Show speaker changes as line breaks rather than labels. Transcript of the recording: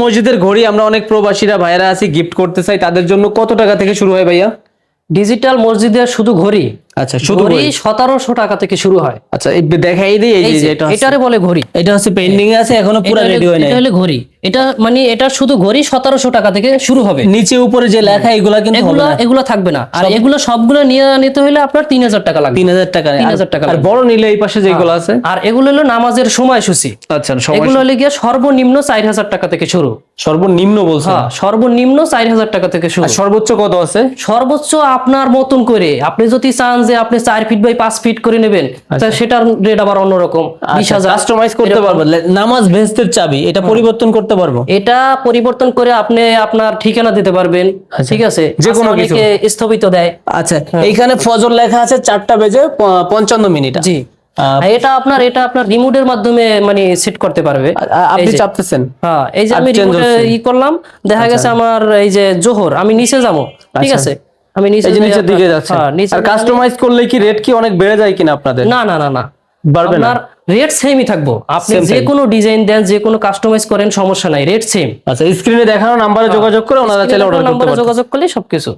মসজিদের ঘড়ি, আমরা অনেক প্রবাসীরা ভাইরা আছি গিফট করতে চাই। তাদের জন্য কত টাকা থেকে শুরু হয় ভাইয়া?
ডিজিটাল মসজিদের শুধু ঘড়ি?
আচ্ছা শুধু
ঘড়ি
ঘড়ি।
সতেরোশো টাকা থেকে শুরু হয়।
আচ্ছা দেখাই দিই এই যে এটা
এটারে বলে ঘড়ি।
এটা হচ্ছে পেন্ডিং আছে এখনও পুরো রেডি হয় নাই।
এটা হলে ঘড়ি। এটা মানে এটা শুধু ঘড়ি সতেরোশো টাকা থেকে শুরু হবে।
নিচে উপরে যে লেখা এগুলা কিন্তু
এগুলো এগুলো থাকবে না। আর এগুলো সবগুলো নিয়ে নিতে হলে আপনার তিন হাজার টাকা লাগবে।
তিন হাজার টাকা।
তিন হাজার টাকা
আর বড় নিলে এই পাশে যেগুলো আছে?
আর এগুলো হলো নামাজের সময়সূচি।
আচ্ছা সময়
এগুলো হলে গিয়ে সর্বনিম্ন চার হাজার টাকা থেকে শুরু।
সর্বনিম্ন বলছেন?
হ্যাঁ সর্বনিম্ন চার হাজার টাকা থেকে শুরু।
সর্বোচ্চ কত আছে?
সর্বোচ্চ আপনার মতন করে। আপনি যদি চান যে আপনি চার ফিট বাই পাঁচ ফিট করে নেবেন তা সেটার রেট আবার অন্যরকম বিশ হাজার।
কাস্টমাইজ করতে পারব।
নামাজ ভেস্তের চাবি এটা পরিবর্তন করতে পারব?
এটা পরিবর্তন করে আপনি আপনার ঠিকানা দিতে পারবেন ঠিক আছে?
যে কোনো কিছু।
স্থগিত দেয়।
আচ্ছা এইখানে ফজর লেখা আছে চারটা বেজে পঞ্চান্ন মিনিট।
জি। এটা আপনার এটা আপনার রিমোটের মাধ্যমে মানে সেট করতে পারবে।
আপনি। চাপতেছেন।
হ্যাঁ এই যে আমি রিমোটে ই করলাম দেখা গেছে আমার এই যে জোহর আমি নিচে যাব ঠিক
আচ্ছা।
আছে? আমি নিচে নিচে
নিচের দিকে যাচ্ছি
হ্যাঁ, নিচে
আর কাস্টমাইজ করলে কি রেট কি অনেক বেড়ে যায় কিনা আপনাদের?
না না না না।
বাড়বে না?
আপনার রেট সেমই থাকব। আপনি যে কোনো ডিজাইন দেন যে কোনো কাস্টমাইজ করেন সমস্যা নাই রেট সেম
আচ্ছা স্ক্রিনে দেখানো নাম্বারে যোগাযোগ করে ওনারা চাইলে অর্ডার করতে
নাম্বারে
পারবেন
যোগাযোগ করলে সবকিছু।